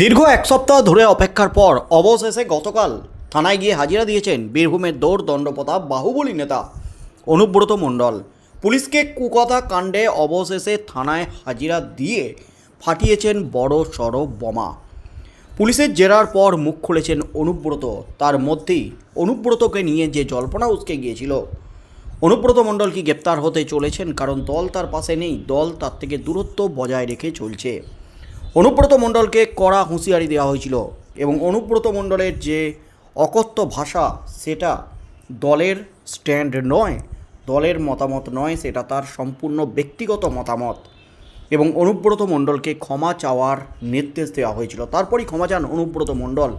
দীর্ঘ এক সপ্তাহ ধরে অপেক্ষার পর অবশেষে গতকাল থানায় গিয়ে হাজিরা দিয়েছেন বীরভূমের দৌড় দণ্ডপ্রতাপ বাহুবলী নেতা অনুব্রত মণ্ডল। পুলিশকে কুকথা কাণ্ডে অবশেষে থানায় হাজিরা দিয়ে ফাটিয়েছেন বড় সড় বোমা। পুলিশের জেরার পর মুখ খুলেছেন অনুব্রত। তার মধ্যেই অনুব্রতকে নিয়ে যে জল্পনা উসকে গিয়েছিল। অনুব্রত মণ্ডল কি গ্রেপ্তার হতে চলেছেন কারণ দল তার পাশে নেই, দল তার থেকে দূরত্ব বজায় রেখে চলছে। অনুব্রত মণ্ডলকে কড়া হুঁশিয়ারি দেওয়া হয়েছিল এবং অনুব্রত মণ্ডলের যে অকথ্য ভাষা, সেটা দলের স্ট্যান্ড নয়, দলের মতামত নয়, সেটা তার সম্পূর্ণ ব্যক্তিগত মতামত এবং অনুব্রত মণ্ডলকে ক্ষমা চাওয়ার নির্দেশ দেওয়া হয়েছিল। তারপরই ক্ষমা চান অনুব্রত মণ্ডল।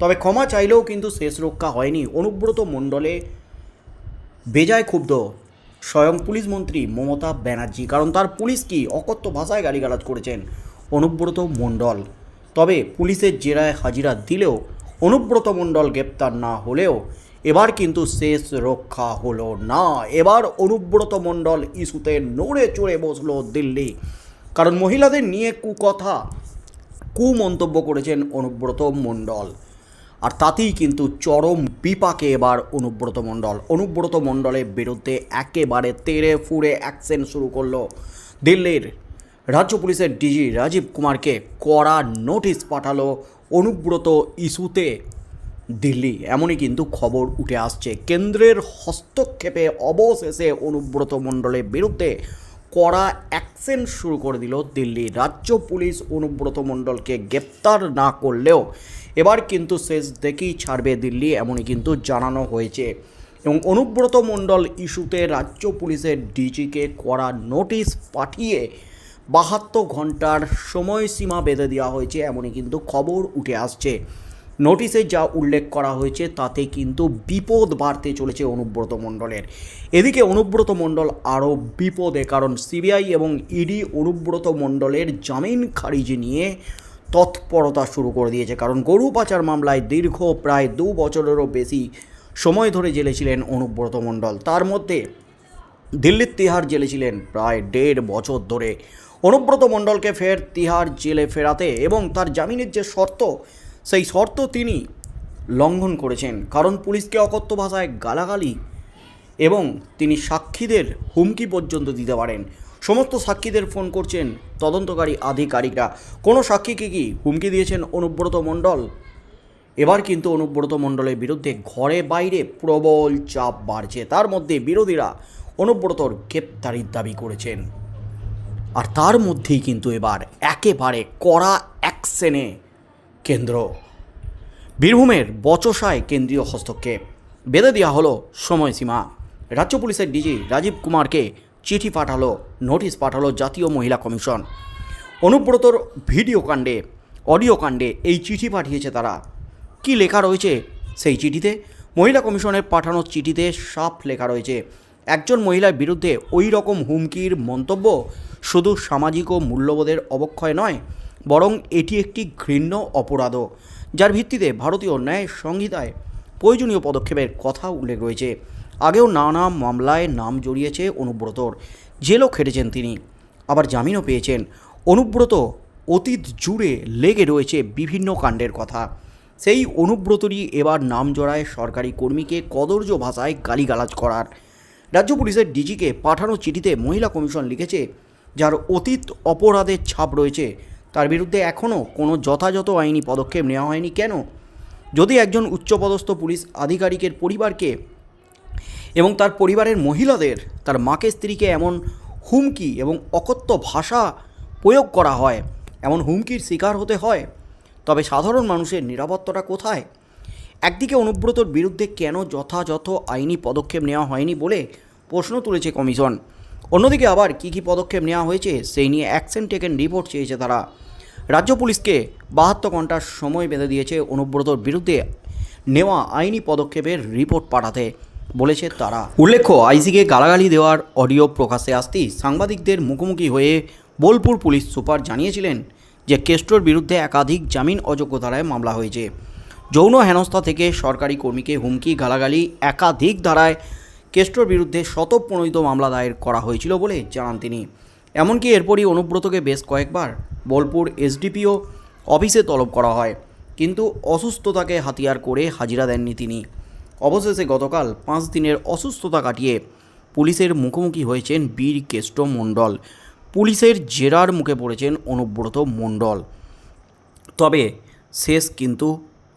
তবে ক্ষমা চাইলেও কিন্তু শেষ রক্ষা হয়নি। অনুব্রত মণ্ডলে বেজায় ক্ষুব্ধ স্বয়ং পুলিশ মন্ত্রী মমতা ব্যানার্জি। কারণ তার পুলিশ কি অকথ্য ভাষায় গালিগালাজ করেছেন? অনুব্রত মণ্ডল। তবে পুলিশের জেরায় হাজিরা দিলেও অনুব্রত মণ্ডল গ্রেপ্তার না হলেও এবার কিন্তু শেষ রক্ষা হলো না। এবার অনুব্রত মণ্ডল ইস্যুতে নড়ে চড়ে বসল দিল্লি। কারণ মহিলাদের নিয়ে কুকথা, কুমন্তব্য করেছেন অনুব্রত মণ্ডল। আর তাতেই কিন্তু চরম বিপাকে এবার অনুব্রত মণ্ডল। অনুব্রত মণ্ডলের বিরুদ্ধে একেবারে তেড়ে ফুড়ে অ্যাকশন শুরু করল দিল্লির রাজ্য পুলিশের ডিজি রাজীব কুমারকে কড়া নোটিশ পাঠালো অনুব্রত ইস্যুতে। দিল্লি, এমনই কিন্তু খবর উঠে আসছে। কেন্দ্রের হস্তক্ষেপে অবশেষে অনুব্রত মণ্ডলের বিরুদ্ধে কড়া অ্যাকশন শুরু করে দিল দিল্লি। রাজ্য পুলিশ অনুব্রত মণ্ডলকে গ্রেপ্তার না করলেও এবার কিন্তু শেষ দেখেই ছাড়বে দিল্লি, এমনই কিন্তু জানানো হয়েছে। এবং অনুব্রত মণ্ডল ইস্যুতে রাজ্য পুলিশের ডিজিকে কড়া নোটিশ পাঠিয়ে বাহাত্তর ঘণ্টার সময়সীমা বেঁধে দেওয়া হয়েছে, এমনই কিন্তু খবর উঠে আসছে। নোটিশে যা উল্লেখ করা হয়েছে, তাতে কিন্তু বিপদ বাড়তে চলেছে অনুব্রত মণ্ডলের। এদিকে অনুব্রত মণ্ডল আরও বিপদে, কারণ সিবিআই এবং ইডি অনুব্রত মণ্ডলের জামিন খারিজ নিয়ে তৎপরতা শুরু করে দিয়েছে। কারণ গরু পাচার মামলায় দীর্ঘ প্রায় দু বছরেরও বেশি সময় ধরে জেলে ছিলেন অনুব্রত মণ্ডল। তার মধ্যে দিল্লির তিহার জেলে ছিলেন প্রায় দেড় বছর ধরে। অনুব্রত মণ্ডলকে ফের তিহার জেলে ফেরাতে এবং তার জামিনের যে শর্ত, সেই শর্ত তিনি লঙ্ঘন করেছেন। কারণ পুলিশকে অকথ্য ভাষায় গালাগালি এবং তিনি সাক্ষীদের হুমকি পর্যন্ত দিতে পারেন। সমস্ত সাক্ষীদের ফোন করছেন তদন্তকারী আধিকারিকরা। কোনো সাক্ষীকে কি হুমকি দিয়েছেন অনুব্রত মণ্ডল? এবার কিন্তু অনুব্রত মণ্ডলের বিরুদ্ধে ঘরে বাইরে প্রবল চাপ বাড়ছে। তার মধ্যে বিরোধীরা অনুব্রতর গ্রেপ্তারির দাবি করেছেন। আর তার মধ্যেই কিন্তু এবার একেবারে কড়া অ্যাকশনে কেন্দ্র। বীরভূমের বচসায় কেন্দ্রীয় হস্তক্ষেপ। বেঁধে দেওয়া হলো সময়সীমা। রাজ্য পুলিশের ডিজি রাজীব কুমারকে চিঠি পাঠালো, নোটিশ পাঠালো জাতীয় মহিলা কমিশন। অনুব্রতর ভিডিও কাণ্ডে, অডিও কাণ্ডে এই চিঠি পাঠিয়েছে তারা। কি লেখা রয়েছে সেই চিঠিতে? মহিলা কমিশনের পাঠানো চিঠিতে সাফ লেখা রয়েছে একজন মহিলার বিরুদ্ধে ওই রকম হুমকির মন্তব্য শুধু সামাজিক ও মূল্যবোধের অবক্ষয় নয়, বরং এটি একটি ঘৃণ্য অপরাধও, যার ভিত্তিতে ভারতীয় ন্যায় সংহিতায় প্রয়োজনীয় পদক্ষেপের কথা উল্লেখ রয়েছে। আগেও নানা মামলায় নাম জড়িয়েছে অনুব্রতর জেলও খেটেছেন তিনি। আবার জামিনও পেয়েছেন। অনুব্রত অতীত জুড়ে লেগে রয়েছে বিভিন্ন কাণ্ডের কথা। সেই অনুব্রতরই এবার নাম জড়ায় সরকারি কর্মীকে কদর্য ভাষায় গালিগালাজ করার। রাজ্য পুলিশের ডিজিকে পাঠানো চিঠিতে মহিলা কমিশন লিখেছে, যার অতীত অপরাধের ছাপ রয়েছে। তার বিরুদ্ধে এখনও কোনো যথাযথ আইনি পদক্ষেপ নেওয়া হয়নি। কেন? যদি একজন উচ্চপদস্থ পুলিশ আধিকারিকের পরিবারকে এবং তার পরিবারের মহিলাদের তার মাকে, স্ত্রীকে এমন হুমকি এবং অকথ্য ভাষা প্রয়োগ করা হয়, এমন হুমকির শিকার হতে হয়, তবে সাধারণ মানুষের নিরাপত্তাটা কোথায়? একদিকে অনুব্রতর বিরুদ্ধে কেন যথাযথ আইনি পদক্ষেপ নেওয়া হয়নি বলে প্রশ্ন তুলেছে কমিশন। অন্যদিকে আবার কী কী পদক্ষেপ নেওয়া হয়েছে সেই নিয়ে অ্যাকশন টেকেন রিপোর্ট চেয়েছে তারা। রাজ্য পুলিশকে বাহাত্তর ঘণ্টার সময় বেঁধে দিয়েছে অনুব্রতর বিরুদ্ধে নেওয়া আইনি পদক্ষেপের রিপোর্ট পাঠাতে, বলেছে তারা। উল্লেখ্য আইসিকে গালাগালি দেওয়ার অডিও প্রকাশ্যে আসতেই সাংবাদিকদের মুখোমুখি হয়ে বোলপুর পুলিশ সুপার জানিয়েছিলেন যে কেষ্টর বিরুদ্ধে একাধিক জামিন অযোগ্য ধারায় মামলা হয়েছে। যৌন হেনস্থা থেকে সরকারি কর্মীকে হুমকি, গালাগালি একাধিক ধারায় কেষ্টর বিরুদ্ধে শতপ্রণোদিত মামলা দায়ের করা হয়েছিল বলে জানান তিনি। এমনকি এরপরই অনুব্রতকে বেশ কয়েকবার বোলপুর এসডিপিও অফিসে তলব করা হয়, কিন্তু অসুস্থতাকে হাতিয়ার করে হাজিরা দেননি তিনি। অবশেষে গতকাল পাঁচ দিনের অসুস্থতা কাটিয়ে পুলিশের মুখোমুখি হয়েছেন বীর কেষ্ট মণ্ডল। পুলিশের জেরার মুখে পড়েছেন অনুব্রত মণ্ডল। তবে শেষ কিন্তু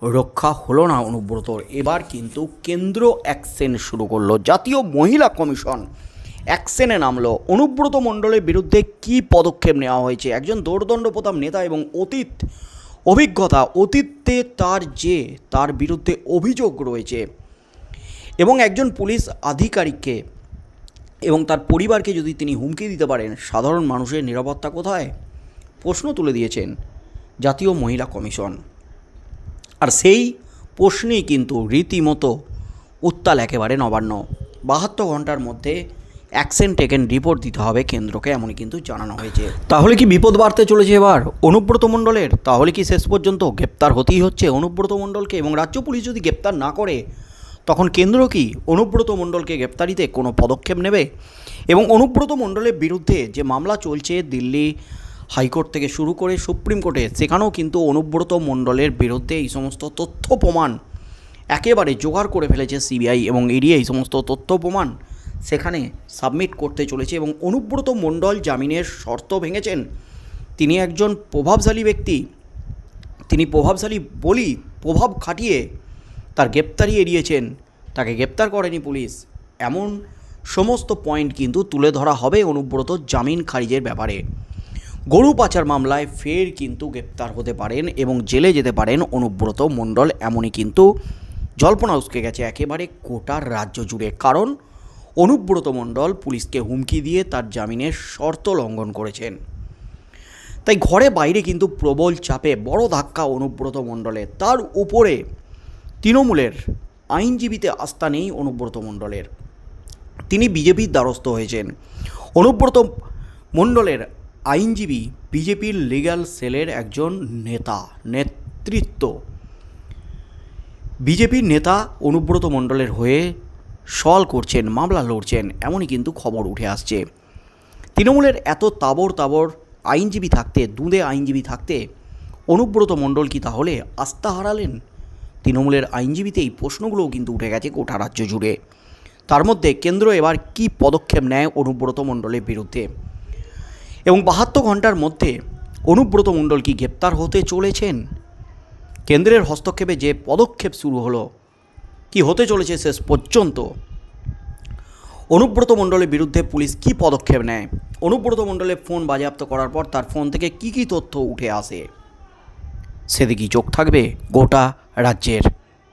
রক্ষা হলো না অনুব্রতর এবার কিন্তু কেন্দ্র অ্যাকশন শুরু করল। জাতীয় মহিলা কমিশন অ্যাকশনে নামলো। অনুব্রত মণ্ডলের বিরুদ্ধে কী পদক্ষেপ নেওয়া হয়েছে? একজন দৌর্দণ্ডপ্রতাপ নেতা এবং অতীত অভিজ্ঞতা, অতীতে তার যে, তার বিরুদ্ধে অভিযোগ রয়েছে এবং একজন পুলিশ আধিকারিককে এবং তার পরিবারকে যদি তিনি হুমকি দিতে পারেন, সাধারণ মানুষের নিরাপত্তা কোথায়? প্রশ্ন তুলে দিয়েছেন জাতীয় মহিলা কমিশন। আর সেই প্রশ্নেই কিন্তু রীতিমতো উত্তাল একেবারে নবান্ন। বাহাত্তর ঘণ্টার মধ্যে অ্যাকশন টেকেন রিপোর্ট দিতে হবে কেন্দ্রকে, এমনই কিন্তু জানানো হয়েছে। তাহলে কি বিপদ বাড়তে চলেছে এবার? অনুব্রত মণ্ডলের? তাহলে কি শেষ পর্যন্ত গ্রেপ্তার হতেই হচ্ছে অনুব্রত মণ্ডলকে এবং রাজ্য পুলিশ যদি গ্রেপ্তার না করে, তখন কেন্দ্র কি অনুব্রত মণ্ডলকে গ্রেপ্তারিতে কোনো পদক্ষেপ নেবে? এবং অনুব্রত মণ্ডলের বিরুদ্ধে যে মামলা চলছে দিল্লি হাইকোর্ট থেকে শুরু করে সুপ্রিম কোর্টে, সেখানেও কিন্তু অনুব্রত মণ্ডলের বিরুদ্ধে এই সমস্ত তথ্য প্রমাণ একেবারে জোগাড় করে ফেলেছে সিবিআই এবং ইডি এই সমস্ত তথ্য প্রমাণ সেখানে সাবমিট করতে চলেছে এবং অনুব্রত মণ্ডল জামিনের শর্ত ভেঙেছেন। তিনি একজন প্রভাবশালী ব্যক্তি। তিনি প্রভাবশালী বলি প্রভাব খাটিয়ে তার গ্রেপ্তারি এড়িয়েছেন। তাকে গ্রেপ্তার করেনি পুলিশ। এমন সমস্ত পয়েন্ট কিন্তু তুলে ধরা হবে অনুব্রত জামিন খারিজের ব্যাপারে। গরু পাচার মামলায় ফের কিন্তু গ্রেপ্তার হতে পারেন এবং জেলে যেতে পারেন অনুব্রত মণ্ডল, এমনই কিন্তু জল্পনা উসকে গেছে একেবারে গোটার রাজ্য জুড়ে। কারণ অনুব্রত মণ্ডল পুলিশকে হুমকি দিয়ে তার জামিনের শর্ত লঙ্ঘন করেছেন। তাই ঘরে বাইরে কিন্তু প্রবল চাপে বড় ধাক্কা অনুব্রত মণ্ডলের। তার উপরে তৃণমূলের আইনজীবীতে আস্থা নেই অনুব্রত মণ্ডলের। তিনি বিজেপির দ্বারস্থ হয়েছেন। অনুব্রত মণ্ডলের আইনজীবী, বিজেপির লিগ্যাল সেলের একজন নেতা, নেতৃত্ব। বিজেপির নেতা অনুব্রত মণ্ডলের হয়ে সল করছেন, মামলা লড়ছেন, এমনই কিন্তু খবর উঠে আসছে। তৃণমূলের এত তাবর তাবর আইনজীবী থাকতে, দুঁদে আইনজীবী থাকতে অনুব্রত মণ্ডল কি তাহলে আস্থা হারালেন? তৃণমূলের আইনজীবীতেই প্রশ্নগুলোও কিন্তু উঠে গেছে গোটা রাজ্য জুড়ে। তার মধ্যে কেন্দ্র এবার কি পদক্ষেপ নেয় অনুব্রত মণ্ডলের বিরুদ্ধে? এবং বাহাত্তর ঘণ্টার মধ্যে অনুব্রত মণ্ডল কি গ্রেপ্তার হতে চলেছেন। কেন্দ্রের হস্তক্ষেপে যে পদক্ষেপ শুরু হলো, কি হতে চলেছে শেষ পর্যন্ত? অনুব্রত মণ্ডলের বিরুদ্ধে পুলিশ কি পদক্ষেপ নেয়? অনুব্রত মণ্ডলের ফোন বাজেয়াপ্ত করার পর তার ফোন থেকে কি কি তথ্য উঠে আসে? সেদিকেই চোখ থাকবে গোটা রাজ্যের।